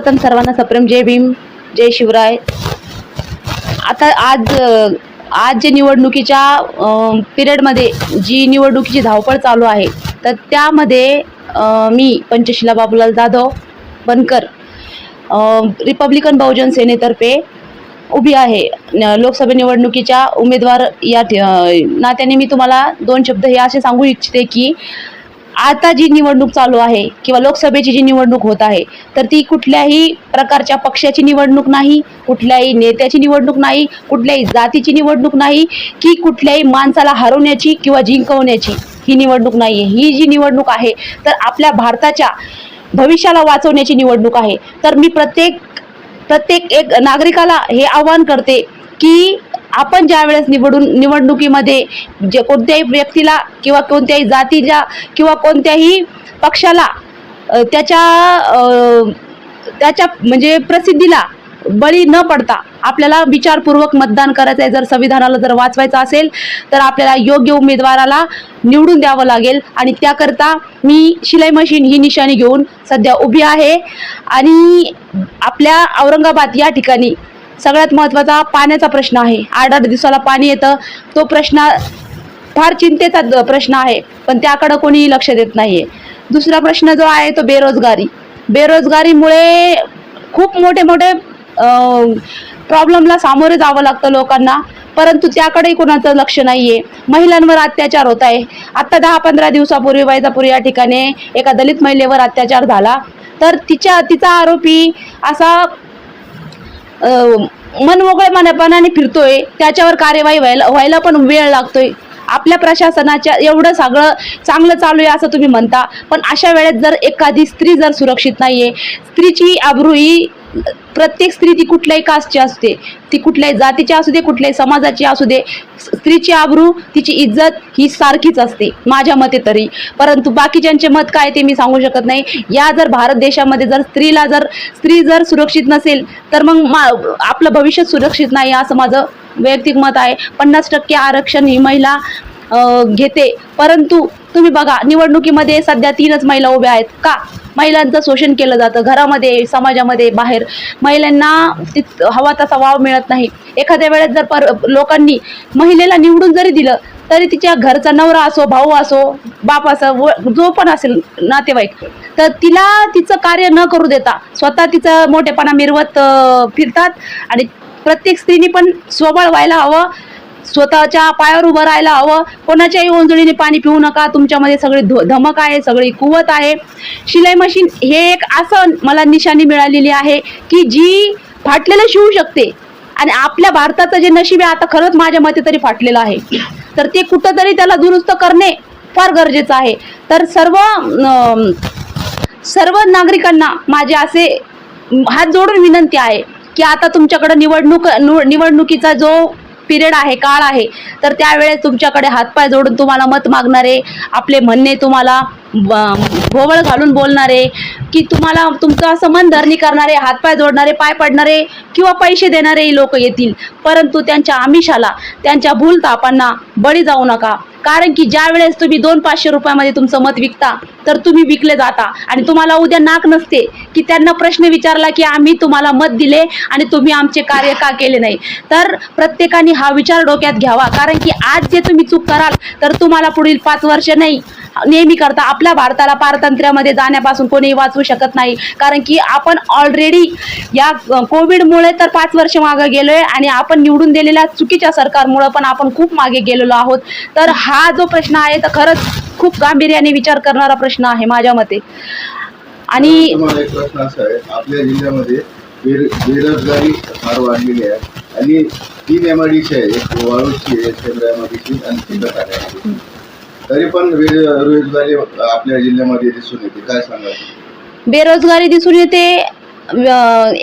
सर्वप्रथम सर्वांना सप्रेम. जय भीम जय शिवराय. आता आज आज जे निवडणुकीच्या पिरियडमध्ये जी निवडणुकीची धावपळ चालू आहे तर त्यामध्ये मी पंचशिला बाबूलाल जाधव बनकर रिपब्लिकन बहुजन सेनेतर्फे उभी आहे. लोकसभा निवडणुकीच्या उमेदवार या नात्याने मी तुम्हाला दोन शब्द हे असे सांगू इच्छिते की आता जी निवडणूक चालू आहे किंवा लोकसभेची जी निवडणूक होत आहे तर ती कुठल्याही प्रकारच्या पक्षाची निवडणूक नाही कुठल्याही नेत्याची निवडणूक नाही कुठल्याही जातीची निवडणूक नाही की कुठल्याही माणसाला हरवण्याची किंवा जिंकवण्याची ही निवडणूक नाही आहे ही जी निवडणूक आहे तर आपल्या भारताच्या भविष्याला वाचवण्याची निवडणूक आहे. तर मी प्रत्येक प्रत्येक एक नागरिकाला हे आवाहन करते की आपण ज्या वेळेस निवडून निवडणुकीमध्ये जे कोणत्याही व्यक्तीला किंवा कोणत्याही जातीच्या किंवा कोणत्याही पक्षाला त्याच्या त्याच्या म्हणजे प्रसिद्धीला बळी न पडता आपल्याला विचारपूर्वक मतदान करायचं आहे जर संविधानाला जर वाचवायचं असेल तर आपल्याला योग्य उमेदवाराला निवडून द्यावं लागेल. आणि त्याकरता मी शिलाई मशीन ही निशाणी घेऊन सध्या उभी आहे. आणि आपल्या औरंगाबाद या ठिकाणी सगळ्यात महत्त्वाचा पाण्याचा प्रश्न आहे. आठ आठ दिवसाला पाणी येतं. तो प्रश्न फार चिंतेचा प्रश्न आहे. पण त्याकडं कोणीही लक्ष देत नाही आहे दुसरा प्रश्न जो आहे तो बेरोजगारी. बेरोजगारीमुळे खूप मोठे मोठे प्रॉब्लेमला सामोरे जावं लागतं लोकांना. परंतु त्याकडेही कोणाचं लक्ष नाही आहे महिलांवर अत्याचार होत आहे. आत्ता दहा पंधरा दिवसापूर्वी वैजापूर या ठिकाणी एका दलित महिलेवर अत्याचार झाला. तर तिच्या तिचा आरोपी असा मनमोकळेपणाने फिरतोय त्याच्यावर कार्यवाही व्हायला व्हायला पण वेळ लागतोय. आपल्या प्रशासनाच्या एवढं सगळं चांगलं चालू आहे असं तुम्ही म्हणता पण अशा वेळेत जर एखादी स्त्री जर सुरक्षित नाही आहे स्त्रीची आबरू ही प्रत्येक स्त्री ती कुठल्याही कास्टची असते ती कुठल्याही जातीची असू दे कुठल्याही समाजाची असू दे स्त्रीची आबरू तिची इज्जत ही सारखीच असते माझ्या मते तरी. परंतु बाकीच्यांचे मत काय ते मी सांगू शकत नाही. या जर भारत देशामध्ये जर स्त्रीला जर स्त्री जर सुरक्षित नसेल तर मग मा आपलं भविष्य सुरक्षित नाही असं माझं वैयक्तिक मत आहे. पन्नास टक्के आरक्षण ही महिला घेते. परंतु तुम्ही बघा निवडणुकीमध्ये सध्या तीनच महिला उभ्या आहेत. का? महिलांचं शोषण केलं जातं. घरामध्ये समाजामध्ये बाहेर. महिलांना तित हवा तसा वाव मिळत नाही. एखाद्या वेळेस जर पर लोकांनी महिलेला निवडून जरी दिलं तरी तिच्या घरचा नवरा असो भाऊ असो बाप असो व जो पण असेल नातेवाईक तर तिला तिचं कार्य न करू देता स्वतः तिचं मोठेपणा मिरवत फिरतात. आणि प्रत्येक स्त्रीने पण स्वबळ व्हायला हवं. स्वतःच्या पायावर उभं राहायला हवं. कोणाच्याही ओंजळीने पाणी पिऊ नका. तुमच्यामध्ये सगळी धमक आहे सगळी कुवत आहे. शिलाई मशीन हे एक असं मला निशाणी मिळालेली आहे की जी फाटलेलं शिवू शकते. आणि आपल्या भारताचं जे नशीब आहे आता खरंच माझ्या मते तरी फाटलेलं आहे. तर ते कुठंतरी त्याला दुरुस्त करणे फार गरजेचं आहे. तर सर्व सर्व नागरिकांना माझे असे हात जोडून विनंती आहे की आता तुमच्याकडं निवडणूक निवडणुकीचा जो पिरियड आहे काळ आहे तर त्यावेळेस तुमच्याकडे हातपाय जोडून तुम्हाला मत मागणारे आपले म्हणणे तुम्हाला भोवळ घालून बोलणारे की तुम्हाला तुमचं असं मन धरणी करणारे हातपाय जोडणारे पाय पडणारे किंवा पैसे देणारे लोक येतील. परंतु त्यांच्या आमिषाला त्यांच्या भूलतापांना बळी जाऊ नका. कारण की ज्या वेळेस तुम्ही दोन पाचशे रुपयामध्ये तुमचं मत विकता तर तुम्ही विकले जाता. आणि तुम्हाला उद्या नाक नसते की त्यांना प्रश्न विचारला की आम्ही तुम्हाला मत दिले आणि तुम्ही आमचे कार्य का केले नाही. तर प्रत्येकाने हा विचार डोक्यात घ्यावा. कारण की आज जे तुम्ही चूक कराल तर तुम्हाला पुढील पाच वर्ष नाही नेहमी करता. आपल्या भारताला पारतंत्र्यामध्ये जाण्यापासून कोणीही वाचवू शकत नाही. कारण की आपण ऑलरेडी या कोविडमुळे तर पाच वर्ष मागे गेलो आहे आणि आपण निवडून दिलेल्या चुकीच्या सरकारमुळं पण आपण खूप मागे गेलेलो आहोत. तर हा जो प्रश्न आहे तर खरंच खूप गांभीर्याने विचार करणारा प्रश्न आहे माझ्या मते. आणि एक प्रश्न असा आहे आपल्या जिल्ह्यामध्ये बेरोजगारी फार वाढलेली आहे आणि तीन एमआयडीसी आहे एक वाळूची आहे चंद्रामडीची आणि तीन तरी पण बेरोजगारी आपल्या जिल्ह्यामध्ये दिसून येते. काय सांगाल? बेरोजगारी दिसून येते.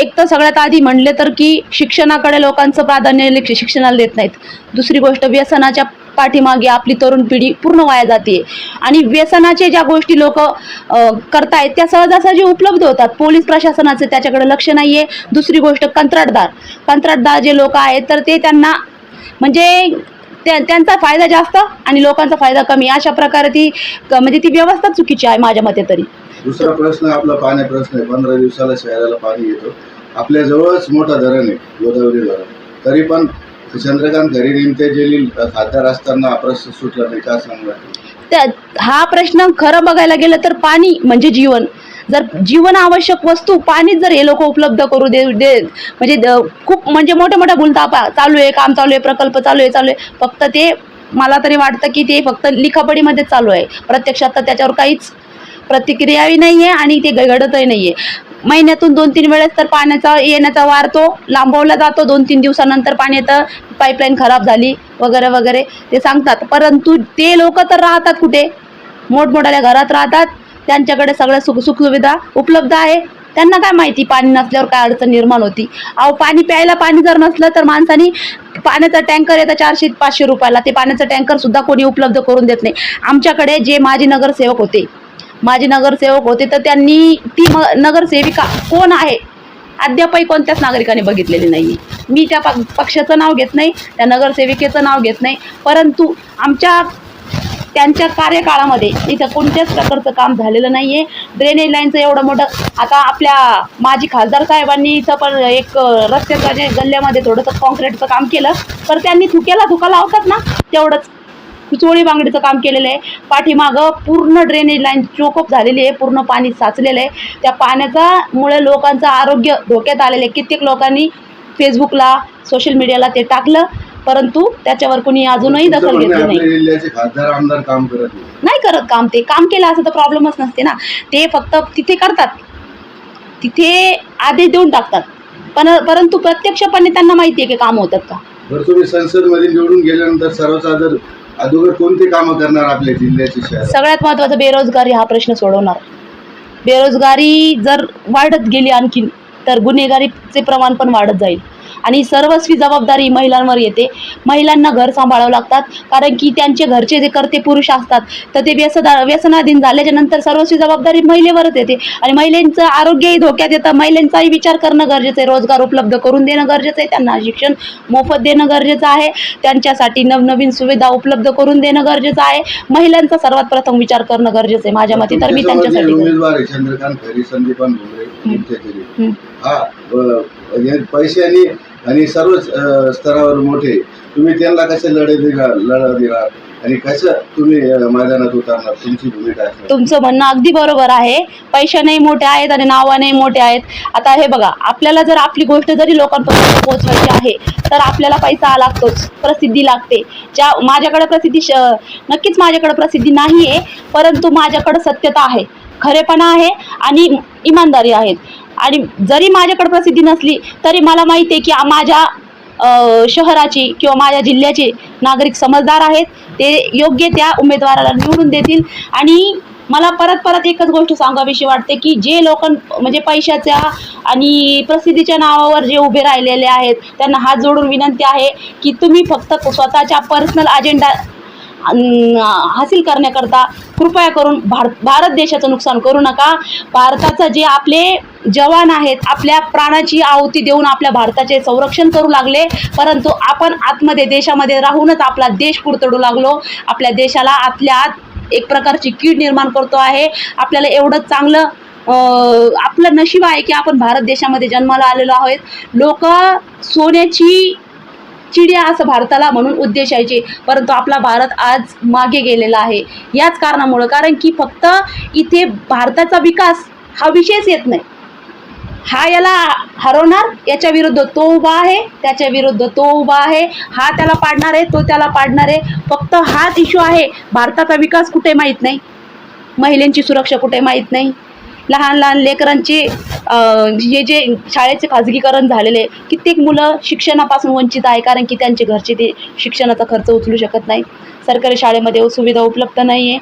एक तर सगळ्यात आधी म्हणले तर की शिक्षणाकडे लोकांचं प्राधान्य शिक्षणाला देत नाहीत. दुसरी गोष्ट व्यसनाच्या पाठीमागे आपली तरुण पिढी पूर्ण वाया जाते. आणि व्यसनाचे ज्या गोष्टी लोक करतायत त्या सहजासहजी उपलब्ध होतात. पोलीस प्रशासनाचं त्याच्याकडे लक्ष नाही आहे दुसरी गोष्ट कंत्राटदार. कंत्राटदार जे लोक आहेत तर ते त्यांना म्हणजे त्या त्यांचा फायदा जास्त आणि लोकांचा फायदा कमी. अशा प्रकारे ती म्हणजे ती व्यवस्था चुकीची आहे माझ्या मते तरी. दुसरा प्रश्न आपला पाण्या प्रश्न आहे. पंधरा दिवसाला शहराला पाणी येतो. आपल्या जवळच मोठा धरण आहे गोदावरी धरण. तरी पण चंद्रकांत खरे निमते जलील खासदार असताना प्रश्न सुटला नाही. का त्या हा प्रश्न खरं बघायला गेलं तर पाणी म्हणजे जीवन. जर जीवन आवश्यक वस्तू पाणीच जर हे लोक उपलब्ध करू दे दे म्हणजे द- खूप म्हणजे मोठ्या मोठ्या बोलता चालू आहे काम चालू आहे प्रकल्प चालू आहे चालू आहे. फक्त ते मला तरी वाटतं की ते फक्त लिखापडीमध्येच चालू आहे. प्रत्यक्षात तर त्याच्यावर काहीच प्रतिक्रियाही नाही आहे आणि ते घडतही नाही आहे महिन्यातून दोन तीन वेळेस तर पाण्याचा येण्याचा वार तो लांबवला जातो. दोन तीन दिवसानंतर पाणी येतं पाईपलाईन खराब झाली वगैरे वगैरे. ते सांगतात. परंतु ते लोक तर राहतात कुठे? मोठमोठ्या घरात राहतात. त्यांच्याकडे सगळ्या सुख सुखसुविधा उपलब्ध आहे. त्यांना काय माहिती पाणी नसल्यावर काय अडचण निर्माण होती? अहो पाणी प्यायला पाणी जर नसलं तर माणसानी पाण्याचा टँकर येतं चारशे पाचशे रुपयाला. ते पाण्याचं टँकर सुद्धा कोणी उपलब्ध करून देत नाही. आमच्याकडे जे माजी नगरसेवक होते माजी नगरसेवक होते तर त्यांनी ती म नगरसेविका कोण आहे? अद्यापही कोणत्याच नागरिकाने बघितलेली नाही मी त्या पक्षाचं नाव घेत नाही त्या नगरसेविकेचं नाव घेत नाही. परंतु आमच्या त्यांच्या कार्यकाळामध्ये इथं कोणत्याच प्रकारचं काम झालेलं नाही आहे ड्रेनेज लाईनचं एवढं मोठं आता आपल्या माजी खासदार साहेबांनी इथं पण एक अं, रस्त्याच्या जे गल्ल्यामध्ये थोडंसं कॉन्क्रीटचं काम केलं. तर त्यांनी थुक्याला थुका लावतात ना तेवढंच. चोळी बांगडीचं काम केलेलं आहे. पाठीमागं पूर्ण ड्रेनेज लाईन चोकअप झालेली आहे पूर्ण पाणी साचलेलं आहे. त्या पाण्याचा मुळे लोकांचं आरोग्य धोक्यात आलेलं आहे. कित्येक लोकांनी फेसबुकला सोशल मीडियाला ते टाकलं. परंतु त्याच्यावर कोणी अजूनही दखल घेतली नाही. आपल्या जिल्ह्याचे खासदार आमदार काम करत नाही. करत काम ते. काम केलं असं तर प्रॉब्लेमच नसते ना. ते फक्त तिथे करतात. तिथे आदेश देऊन टाकतात. पण परंतु प्रत्यक्षपणे त्यांना माहिती आहे की काम होतात का? बरं तुम्ही संसदमध्ये निवडून गेल्यानंतर सर्वसाधारण अगोदर कोणती कामं करणार आपल्या जिल्ह्याची सगळ्यात महत्त्वाचं बेरोजगारी हा प्रश्न सोडवणार. बेरोजगारी जर वाढत गेली आणखीन तर गुन्हेगारीचे प्रमाण पण वाढत जाईल. आणि सर्वस्वी जबाबदारी महिलांवर येते. महिलांना घर सांभाळावं लागतात कारण की त्यांचे घरचे जे करते पुरुष असतात तर ते व्यसना व्यसनाधीन झाल्याच्यानंतर सर्वस्वी जबाबदारी महिलेवरच येते. आणि महिलांचं आरोग्यही धोक्यात येतं. महिलांचाही विचार करणं गरजेचं आहे. रोजगार उपलब्ध करून देणं गरजेचं आहे. त्यांना शिक्षण मोफत देणं गरजेचं आहे. त्यांच्यासाठी नवनवीन सुविधा उपलब्ध करून देणं गरजेचं आहे. महिलांचा सर्वात प्रथम विचार करणं गरजेचं आहे. माझ्या मते तर मी त्यांच्यासाठी हा ब- पैशाने आणि सर्वच स्तरावर मोठे. तुम्ही त्यांना कसे लढे देणार लढा देणार आणि कसं तुम्ही मैदानात उतरणार? तुमची भूमिका तुमचं म्हणणं अगदी बरोबर आहे. पैशानेही मोठे आहेत आणि नावानेही मोठे आहेत. आता हे बघा आपल्याला जर आपली गोष्ट जरी लोकांपर्यंत पोहोचवायची आहे तर आपल्याला पैसा लागतोच प्रसिद्धी लागते. ज्या माझ्याकडे प्रसिद्धी नक्कीच माझ्याकडे प्रसिद्धी नाही आहे परंतु माझ्याकडे सत्यता आहे. खरेपणा आहे आणि इमानदारी आहेत आणि जरी माझ्याकडे प्रसिद्धी नसली तरी मला माहिती आहे की माझ्या शहराची किंवा माझ्या जिल्ह्याचे नागरिक समजदार आहेत. ते योग्य त्या उमेदवाराला निवडून देतील. आणि मला परत परत एकच गोष्ट सांगावीशी वाटते की जे लोक म्हणजे पैशाच्या आणि प्रसिद्धीच्या नावावर जे उभे राहिलेले आहेत त्यांना हात जोडून विनंती आहे की तुम्ही फक्त स्वतःच्या पर्सनल अजेंडा हासिल करण्याकरता कृपया करून भार भारत देशाचं नुकसान करू नका. भारताचं जे आपले जवान आहेत आपल्या प्राणाची आहुती देऊन आपल्या भारताचे संरक्षण करू लागले परंतु आपण आतमध्ये देशामध्ये राहूनच आपला देश कुरतडू लागलो. आपल्या देशाला आतल्या आत एक प्रकारची कीड निर्माण करतो आहे. आपल्याला एवढं चांगलं आपलं नशीब आहे की आपण भारत देशामध्ये जन्माला आलेलो आहोत. लोक सोन्याची चिडिया असं भारताला म्हणून उद्देश यायचे परंतु आपला भारत आज मागे गेलेला आहे. याच कारणामुळं कारण की फक्त इथे भारताचा विकास हा विषयच येत नाही. हा याला हरवणार याच्या विरुद्ध तो उभा आहे त्याच्या विरुद्ध तो उभा आहे हा त्याला पाडणार आहे तो त्याला पाडणार आहे. फक्त हाच इश्यू आहे. भारताचा विकास कुठे माहीत नाही? महिलांची सुरक्षा कुठे माहीत नाही? लहान लहान लेकरांचे हे जे शाळेचे खाजगीकरण झालेले कित्येक मुलं शिक्षणापासून वंचित आहे कारण की त्यांचे घरचे ते शिक्षणाचा खर्च उचलू शकत नाही. सरकारी शाळेमध्ये सुविधा उपलब्ध नाही आहे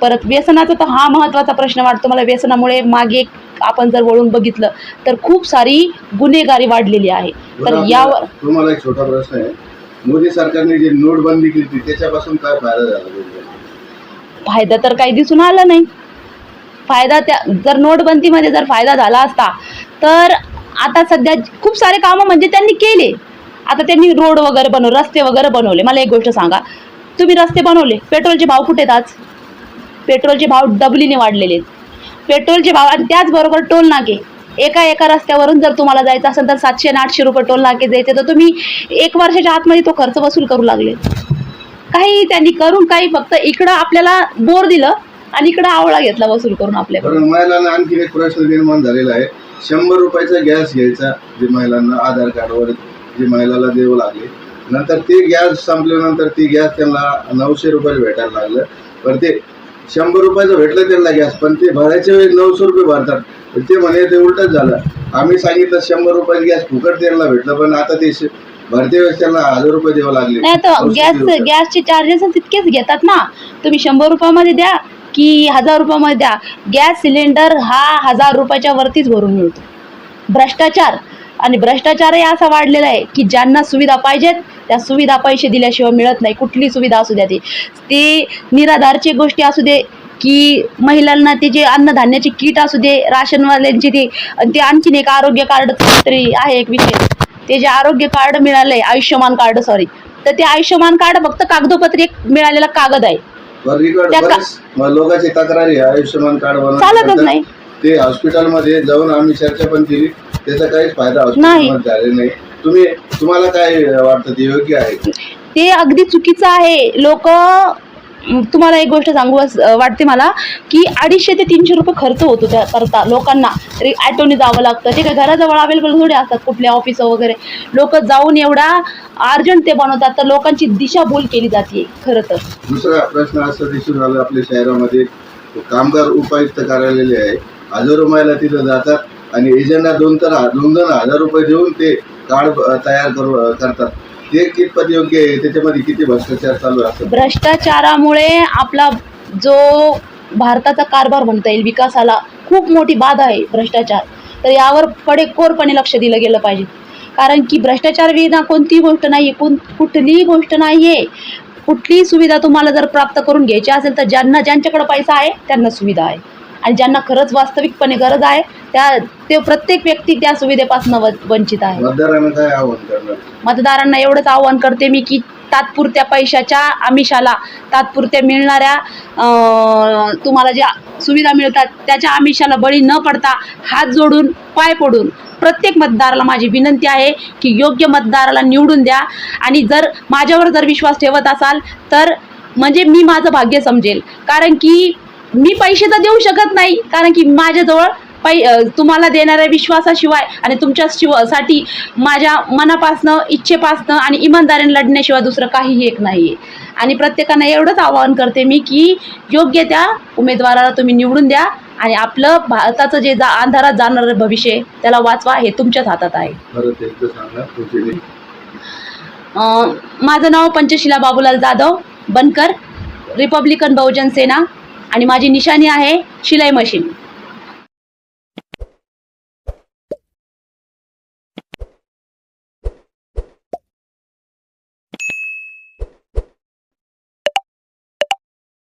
परत व्यसनाचा तर हा महत्त्वाचा प्रश्न वाटतो मला व्यसनामुळे मागे आपण जर वळून बघितलं तर खूप सारी गुन्हेगारी वाढलेली आहे. तर यावर तुम्हाला एक छोटा प्रश्न आहे. मोदी सरकारने जी नोटबंदी केली त्याच्यापासून काय फायदा झाला? फायदा तर काही दिसून आला नाही. फायदा त्या जर नोटबंदीमध्ये जर फायदा झाला असता तर आता सध्या खूप सारे कामं म्हणजे त्यांनी केले. आता त्यांनी रोड वगैरे बनवले रस्ते वगैरे बनवले. मला एक गोष्ट सांगा. तुम्ही रस्ते बनवले. पेट्रोलचे भाव कुठे आहेत आज? पेट्रोलचे भाव डबलीने वाढलेले आहेत. पेट्रोलचे भाव आणि त्याचबरोबर टोल नाके. एका एका रस्त्यावरून जर तुम्हाला जायचं असेल तर सातशे आणि आठशे रुपये टोल नाके द्यायचे. तर तुम्ही एक वर्षाच्या आतमध्ये तो खर्च वसूल करू लागले. काही त्यांनी करून काही फक्त इकडं आपल्याला बोर दिलं. आणि इकडं आवळा घेतला वसूल करून आपल्याकडून कारण महिलांना आणखीन एक प्रश्न निर्माण झालेला आहे. शंभर रुपयाचा गॅस घ्यायचा जे महिलांना आधार कार्डवर जे महिलाला देऊ लागले. नंतर ते गॅस संपल्यानंतर ती गॅस त्यांना नऊशे रुपये भेटायला लागलं. पण ते शंभर रुपयाचं भेटलं त्यांना गॅस पण ते भरायच्या वेळी नऊशे रुपये भरतात. ते म्हणे ते उलटच झालं. आम्ही सांगितलं शंभर रुपयाचं गॅस फुकट त्यांना भेटलं पण आता ते भरते वेळेस त्यांना हजार रुपये द्यावं लागले. नाही तर औषधी गॅस. गॅसचे चार्जेस तितकेच घेतात ना. तुम्ही शंभर रुपयामध्ये द्या की हजार रुपयामध्ये द्या. गॅस सिलेंडर हा हजार रुपयाच्या वरतीच भरून मिळतो. भ्रष्टाचार. आणि भ्रष्टाचारही असा वाढलेला आहे की ज्यांना सुविधा पाहिजेत त्या सुविधा पैसे दिल्याशिवाय मिळत नाही. कुठली सुविधा असू द्या ती. ते निराधारची गोष्टी असू दे की महिलांना ते जे अन्नधान्याचे किट असू दे राशनवाल्यांची ते. आणि ते आणखीन एक आरोग्य कार्ड तरी आहे एक विषय. ते जे आरोग्य कार्ड मिळालंय आयुष्यमान कार्ड सॉरी तर ते आयुष्यमान कार्ड फक्त कागदोपत्री एक मिळालेला कागद आहे. त्या का- लोकांची तक्रारी आहे आयुष्यमान कार्ड चालतच नाही. ते हॉस्पिटलमध्ये जाऊन आम्ही चर्चा पण केली. त्याचा काहीच फायदा नाही. हॉस्पिटलमध्ये नाही. तुम्ही तुम्हाला काय वाटतं? ते योग्य आहे ते अगदी चुकीचं आहे. लोक तुम्हाला एक गोष्ट सांगू वाटते मला की अडीचशे ते तीनशे रुपये खर्च होतो त्या करता लोकांना. तरी ॲटोने जावं लागतं. ते काय घराजवळ अवेलेबल थोडे असतात कुठल्या ऑफिस वगैरे. लोक जाऊन एवढा अर्जंट ते बनवतात तर लोकांची दिशाभूल केली जाते खरं तर. दुसरा प्रश्न असा दिसून आला आपल्या शहरामध्ये. कामगार उपायुक्त कार्यालय आहे. हजारो महिला तिथं जातात आणि एजंटला दोन तर दोन दोन हजार रुपये देऊन ते कार्ड तयार करू करतात. ते कितपत योग्य आहे. त्याच्यामध्ये किती भ्रष्टाचार चालू आहे असं? भ्रष्टाचारामुळे आपला जो भारताचा कारभार म्हणता येईल विकासाला खूप मोठी बाधा आहे भ्रष्टाचार. तर यावर कडेकोरपणे लक्ष दिलं गेलं पाहिजे. कारण की भ्रष्टाचार विना कोणतीही गोष्ट नाही आहे कोण कुठलीही गोष्ट नाही आहे कुठलीही सुविधा तुम्हाला जर प्राप्त करून घ्यायची असेल तर ज्यांना ज्यांच्याकडे पैसा आहे त्यांना सुविधा आहे. आणि ज्यांना खरंच वास्तविकपणे गरज आहे त्या ते प्रत्येक व्यक्ती त्या सुविधेपासून व वंचित आहे. मतदारांना एवढंच आव्हान करते मी की तात्पुरत्या पैशाच्या आमिषाला तात्पुरत्या मिळणाऱ्या तुम्हाला ज्या सुविधा मिळतात त्याच्या आमिषाला बळी न पडता हात जोडून पाय पडून प्रत्येक मतदाराला माझी विनंती आहे की योग्य मतदाराला निवडून द्या. आणि जर माझ्यावर जर विश्वास ठेवत असाल तर म्हणजे मी माझं भाग्य समजेल. कारण की मी पैसे तर देऊ शकत नाही कारण की माझ्याजवळ पै तुम्हाला देणाऱ्या विश्वासाशिवाय आणि तुमच्या शिवसाठी माझ्या मनापासनं इच्छेपासनं आणि इमानदारीने लढण्याशिवाय दुसरं काहीही एक नाही आहे आणि प्रत्येकानं एवढंच आवाहन करते मी की योग्य त्या उमेदवाराला तुम्ही निवडून द्या आणि आपलं भारताचं जे जा अंधारात जाणारं भविष्य त्याला वाचवा हे तुमच्याच हातात आहे. माझं नाव पंचशिला बाबूलाल जाधव बनकर रिपब्लिकन बहुजन सेना आणि माझी निशाणी आहे शिलाई मशीन.